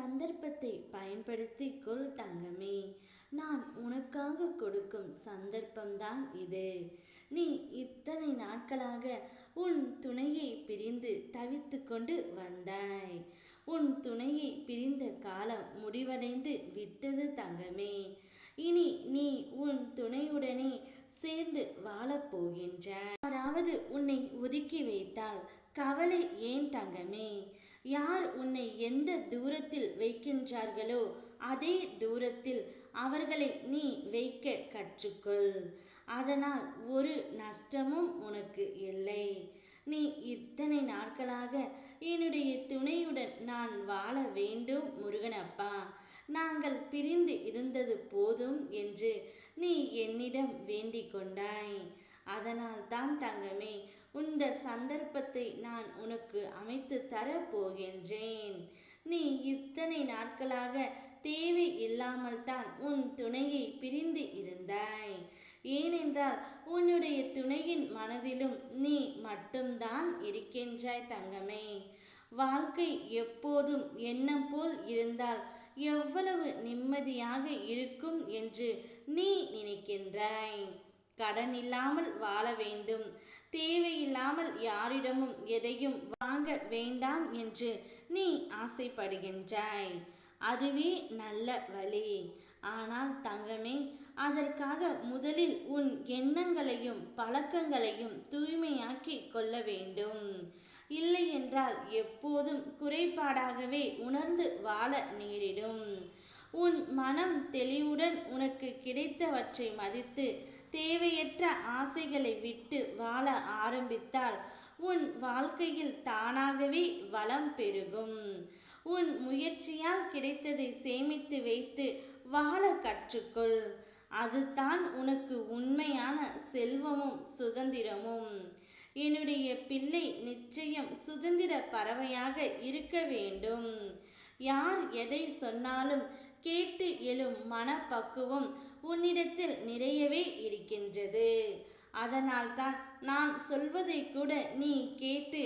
சந்தர்ப்பத்தை பயன்படுத்தி கொள் தங்கமே. நான் உனக்காக கொடுக்கும் சந்தர்ப்பம்தான் இது. நீ இத்தனை நாட்களாக உன் துணையை பிரிந்து தவித்து கொண்டு வந்தாய். உன் துணையை பிரிந்த காலம் முடிவடைந்து விட்டது தங்கமே. இனி நீ உன் துணையுடனே சேர்ந்து வாழப்போகின்றாய் யாராவது உன்னை ஒதுக்கி வைத்தால் கவலை ஏன் தங்கமே? யார் உன்னை எந்த தூரத்தில் வைக்கின்றார்களோ அதே தூரத்தில் அவர்களை நீ வைக்க கற்றுக்கொள். அதனால் ஒரு நஷ்டமும் உனக்கு இல்லை. நீ இத்தனை நாட்களாக என்னுடைய துணையுடன் நான் வாழ வேண்டும் முருகனப்பா. நாங்கள் பிரிந்து இருந்தது போதும் என்று நீ என்னிடம் வேண்டிக் கொண்டாய். அதனால் தான் தங்கமே உந்த சந்தர்ப்பத்தை நான் உனக்கு அமைத்து தரப்போகின்றேன். நீ இத்தனை நாட்களாக தேவை இல்லாமல் தான் உன் துணையை பிரிந்து இருந்தாய். ஏனென்றால் உன்னுடைய துணையின் மனதிலும் நீ மட்டும்தான் இருக்கின்றாய் தங்கமே. வாழ்க்கை எப்போதும் எண்ணம் போல் இருந்தால் எவ்வளவு நிம்மதியாக இருக்கும் என்று நீ நினைக்கின்றாய். கடன் இல்லாமல் வாழ வேண்டும். தேவையில்லாமல் யாரிடமும் எதையும் வாங்க வேண்டாம் என்று நீ ஆசைப்படுகின்றாய். அதுவே நல்ல வழி. ஆனால் தங்கமே அதற்காக முதலில் உன் எண்ணங்களையும் பழக்கங்களையும் தூய்மையாக்கி கொள்ள வேண்டும். இல்லை என்றால் எப்போதும் குறைபாடாகவே உணர்ந்து வாழ நேரிடும். உன் மனம் தெளிவுடன் உனக்கு கிடைத்தவற்றை மதித்து தேவையற்ற ஆசைகளை விட்டு வாழ ஆரம்பித்தால் உன் வாழ்க்கையில் தானாகவே வளம் பெருகும். உன் முயற்சியால் கிடைத்ததை சேமித்து வைத்து வாழ கற்றுக்கொள். அதுதான் உனக்கு உண்மையான செல்வமும் சுதந்திரமும். என்னுடைய பிள்ளை நிச்சயம் சுதந்திர பறவையாக இருக்க வேண்டும். யார் எதை சொன்னாலும் கேட்டு எழும் மனப்பக்குவம் உன்னிடத்தில் நிறைய என்றது அதனால்தான் நான் சொல்வதை கூட நீ கேட்டு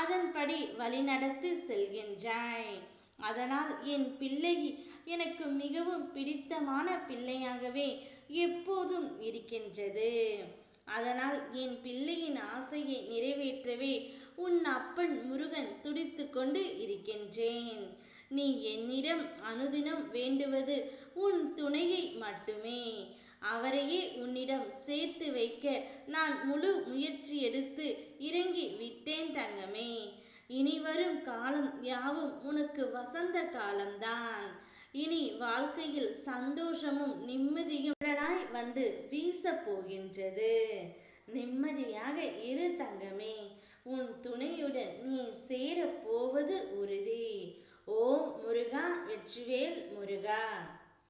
அதன்படி வழிநடத்தி செல்கின்றாய். அதனால் என் பிள்ளை எனக்கு மிகவும் பிடித்தமான பிள்ளையாகவே எப்போதும் இருக்கின்றது. அதனால் என் பிள்ளையின் ஆசையை நிறைவேற்றவே உன் அப்பன் முருகன் துடித்து கொண்டு இருக்கின்றேன். நீ என்னிடம் அனுதினம் வேண்டுவது உன் துணையை மட்டுமே. அவரையே உன்னிடம் சேர்த்து வைக்க நான் முழு முயற்சி எடுத்து இறங்கி விட்டேன் தங்கமே. இனி வரும் காலம் யாவும் உனக்கு வசந்த காலம்தான். இனி வாழ்க்கையில் சந்தோஷமும் நிம்மதியும் வந்து வீச போகின்றது. நிம்மதியாக இரு தங்கமே. உன் துணையுடன் நீ சேர போவது உறுதி. ஓம் முருகா வெற்றிவேல் முருகா.